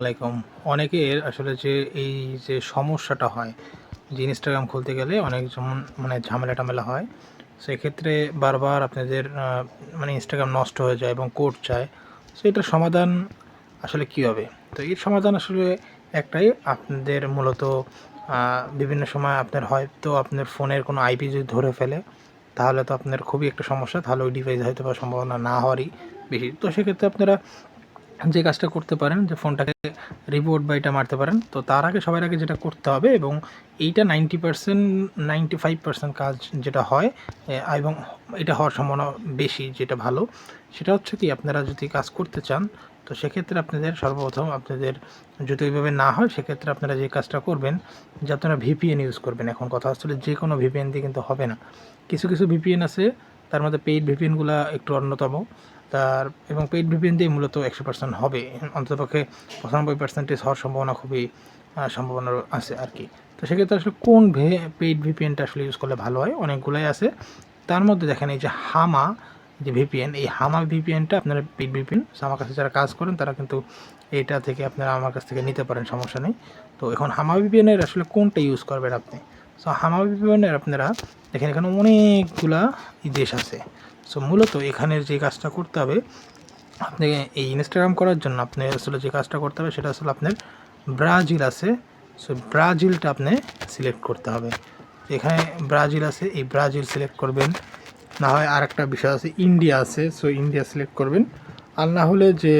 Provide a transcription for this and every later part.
আলাইকুম অনেকের আসলে যে এই যে সমস্যাটা হয়, যে ইনস্টাগ্রাম খুলতে গেলে অনেক যেমন মানে ঝামেলা টামেলা হয়, সেক্ষেত্রে বারবার আপনাদের মানে ইনস্টাগ্রাম নষ্ট হয়ে যায় এবং কোড চায়। সো এটার সমাধান আসলে কী হবে? তো এর সমাধান আসলে একটাই, আপনাদের মূলত বিভিন্ন সময় আপনার হয়তো আপনার ফোনের কোনো আইপি যদি ধরে ফেলে, তাহলে তো আপনার খুবই একটা সমস্যা। তাহলে ওই ডিভাইস হয়তো বা সম্ভাবনা না হওয়ারই বেশি। তো সেক্ষেত্রে আপনারা যে কাজটা করতে পারেন, যে ফোনটাকে রিপোর্ট বা এটা মারতে পারেন। তো তার আগে, সবার আগে যেটা করতে হবে এবং এইটা ninety percent ninety five percent কাজ যেটা হয় এবং এটা হওয়ার সম্ভাবনা বেশি যেটা ভালো, সেটা হচ্ছে কি, আপনারা যদি কাজ করতে চান, তো সেক্ষেত্রে আপনাদের সর্বপ্রথম আপনাদের যদি ওইভাবে না হয়, সেক্ষেত্রে আপনারা যে কাজটা করবেন, যে আপনারা ভিপিএন ইউজ করবেন। এখন কথা আসলে যে কোনো ভিপিএন দিয়ে কিন্তু হবে না। কিছু কিছু ভিপিএন আছে তার মধ্যে পেইড ভিপিএনগুলো একটু অন্যতম। তার, এবং পেইড ভিপিএন দিয়ে মূলত একশো পার্সেন্ট হবে। অন্ততপক্ষে পঁচানব্বই পার্সেন্টেজ হওয়ার সম্ভাবনা খুবই সম্ভাবনা আছে আর কি। তো সেক্ষেত্রে আসলে কোন ভে পেইড ভিপিএনটা আসলে ইউজ করলে ভালো হয়? অনেকগুলোই আছে। তার মধ্যে দেখেন এই যে হামা, যে ভিপিএন এই হামা ভিপিএনটা আপনারা পেইড ভিপিএন আমার কাছে যারা কাজ করেন তারা কিন্তু এইটা থেকে আপনারা আমার কাছ থেকে নিতে পারেন, সমস্যা নেই। তো এখন হামা ভিপিএনের আসলে কোনটা ইউজ করবেন আপনি? সো হামা ভিপিএনের আপনারা দেখেন, এখানে অনেকগুলা দেশ আছে। সো মূলত এখানের যে কাজটা করতে হবে, আপনি এই ইনস্টাগ্রাম করার জন্য আপনি আসলে যে কাজটা করতে হবে, সেটা আসলে আপনার ব্রাজিল আছে। সো ব্রাজিলটা আপনি সিলেক্ট করতে হবে। এখানে ব্রাজিল আছে, এই ব্রাজিল সিলেক্ট করবেন। না হয় আর একটা বিষয় আছে, ইন্ডিয়া আছে। সো ইন্ডিয়া সিলেক্ট করবেন। আর না হলে যে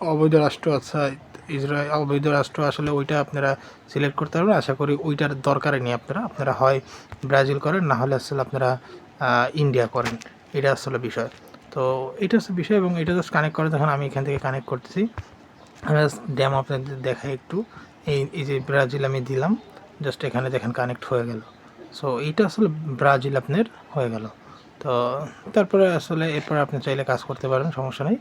অবৈধ রাষ্ট্র আছে ইসরায়েল অবৈধ রাষ্ট্র আসলে ওইটা আপনারা সিলেক্ট করতে পারবেন। আশা করি ওইটার দরকারে নেই আপনারা। আপনারা হয় ব্রাজিল করেন, না হলে আসলে আপনারা ইন্ডিয়া করেন। এটা আসলে বিষয়। তো এটা হচ্ছে বিষয় এবং এটা জাস্ট কানেক্ট করে তখন আমি এখান থেকে কানেক্ট করতেছি। ড্যাম আপনাদের দেখাই একটু। এই এই যে ব্রাজিল আমি দিলাম জাস্ট এখানে দেখেন কানেক্ট হয়ে গেল। সো এইটা আসলে ব্রাজিল আপনার হয়ে গেল। তো, তারপরে আসলে এরপরে আপনি চাইলে কাজ করতে পারেন, সমস্যা নেই।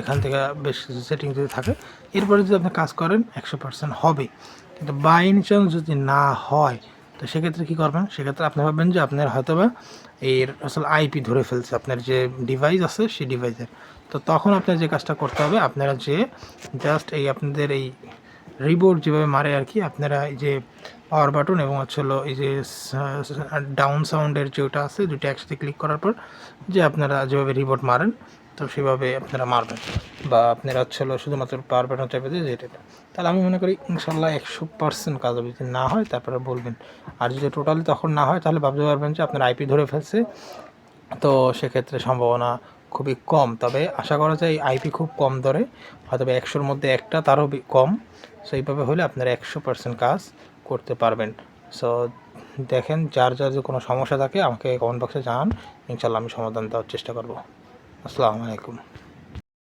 এখান থেকে বেশ সেটিং যদি থাকে, এরপরে যদি আপনি কাজ করেন, একশো পার্সেন্ট হবে। কিন্তু বাই চান্স যদি না হয়, তো সেক্ষেত্রে কী করবেন? সেক্ষেত্রে আপনি ভাববেন যে আপনার হয়তো বা এর আসলে আইপি ধরে ফেলছে, আপনার যে ডিভাইস আছে সেই ডিভাইসের তো তখন আপনার যে কাজটা করতে হবে, আপনারা যে জাস্ট এই আপনাদের এই রিবোর্ড যেভাবে মারে আর কি, আপনারা এই যে পাওয়ার বাটন এবং হচ্ছে হলো এই যে ডাউন সাউন্ডের যেটা আছে দুটো একসাথে ক্লিক করার পর যে আপনারা যেভাবে রিবোর্ড মারেন তো সেভাবে আপনারা মারবেন বা আপনারা হচ্ছে হলো শুধুমাত্র পাওয়ার বাটন চেপে দিয়ে যেটা। তাহলে আমি মনে করি ইনশাল্লাহ একশো পার্সেন্ট কাজ যদি না হয়, তারপরে বলবেন। আর যদি টোটালি তখন না হয়, তাহলে ভাবতে পারবেন যে আপনার আইপি ধরে ফেলছে। তো সেক্ষেত্রে সম্ভাবনা খুবই কম। তবে আশা করা যায় আইপি খুব কম দরে হয়তো একশোর মধ্যে একটা তারও কম। সো এইভাবে হলে আপনারা একশো পার্সেন্ট কাজ করতে পারবেন। সো দেখেন, যার যার যে কোনো সমস্যা থাকে আমাকে কমেন্ট বক্সে জানান। ইনশাল্লাহ আমি সমাধান দেওয়ার চেষ্টা করব। আসসালামু আলাইকুম।